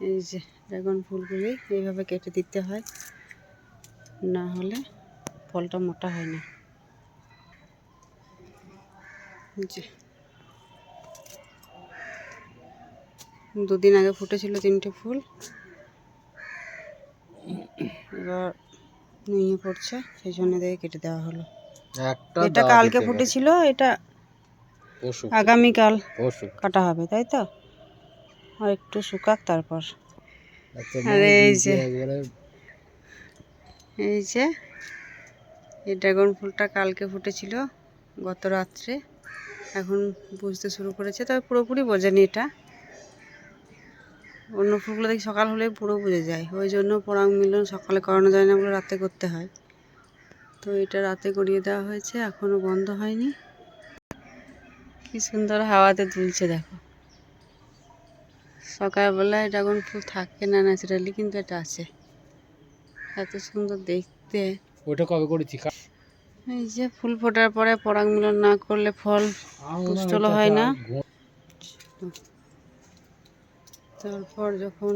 এই যে ড্রাগন ফুলগুলি এইভাবে কেটে দিতে হয়। না হলে ফলটা মোটা হয় না। যে দুদিন আগে ফুটেছিল তিনটে ফুল। এবার নুয়ে পড়ছে সেই জন্য দেখে কেটে দেওয়া হলো। এটা কালকে ফুটেছিল এটা আগামীকাল কাটা হবে তাই তো? আর একটু শুকাক তারপর। আচ্ছা আর এই যে এই যে এই ড্রাগন ফুলটা কালকে ফুটেছিল গত রাত্রে। এখন বুঝতে শুরু করেছে তবে পুরোপুরি বোঝেনি এটা। অন্য ফুলগুলো দেখি সকাল হলে পুরো বুঝে যায়। ওই জন্য পরাগ মিলন সকালে করানো যায় না বলে রাতে করতে হয়। তো এটা রাতে করিয়ে দেওয়া হয়েছে এখনও বন্ধ হয়নি। কি সুন্দর হাওয়াতে দুলছে দেখো। সকালবেলায় ড্রাগন ফুল থাকে না ন্যাচারালি কিন্তু এটা আছে। এত সুন্দর দেখতে। ওটা কবে করেছি? এই যে ফুল ফোটার পরে পরাগ মিলন না করলে ফল পুষ্টল হয় না। তারপর যখন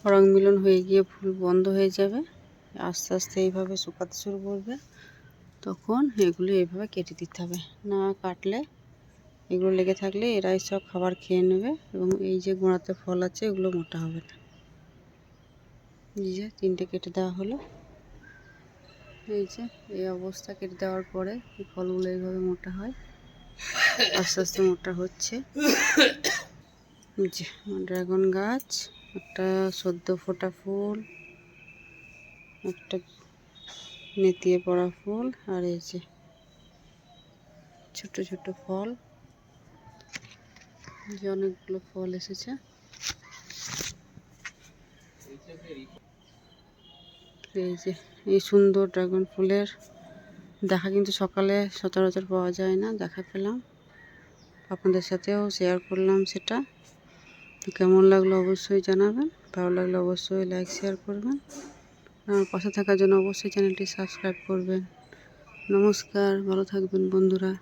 পরাগ মিলন হয়ে গিয়ে ফুল বন্ধ হয়ে যাবে আস্তে আস্তে এইভাবে শুকাতে শুরু করবে তখন এগুলো এইভাবে কেটে দিতে হবে। না কাটলে এগুলো লেগে থাকলে এরাই সব খাবার খেয়ে নেবে এবং এই যে গোড়াতে ফল আছে, এগুলো মোটা হবে না। এই যে তিনটে কেটে দেওয়া হলো। এই যে এই অবস্থা কেটে দেওয়ার পরে এই ফলগুলো এইভাবে মোটা হয়। আস্তে আস্তে মোটা হচ্ছে। যে ড্রাগন গাছ, একটা সদ্য ফোটা ফুল, একটা নেতিয়ে পড়া ফুল, আর এই যে ছোট ছোট ফল। যে অনেকগুলো ফল এসেছে। এই যে, এই সুন্দর ড্রাগন ফুলের দেখা কিন্তু সকালে সচরাচর পাওয়া যায় না, দেখা পেলাম। আপনাদের সাথেও শেয়ার করলাম সেটা। কেমন লাগল অবশ্যই জানাবেন, ভালো লাগলে অবশ্যই লাইক শেয়ার করবেন। আমার পাশে থাকার জন্য অবশ্যই চ্যানেলটি সাবস্ক্রাইব করবেন। নমস্কার, ভালো থাকবেন বন্ধুরা।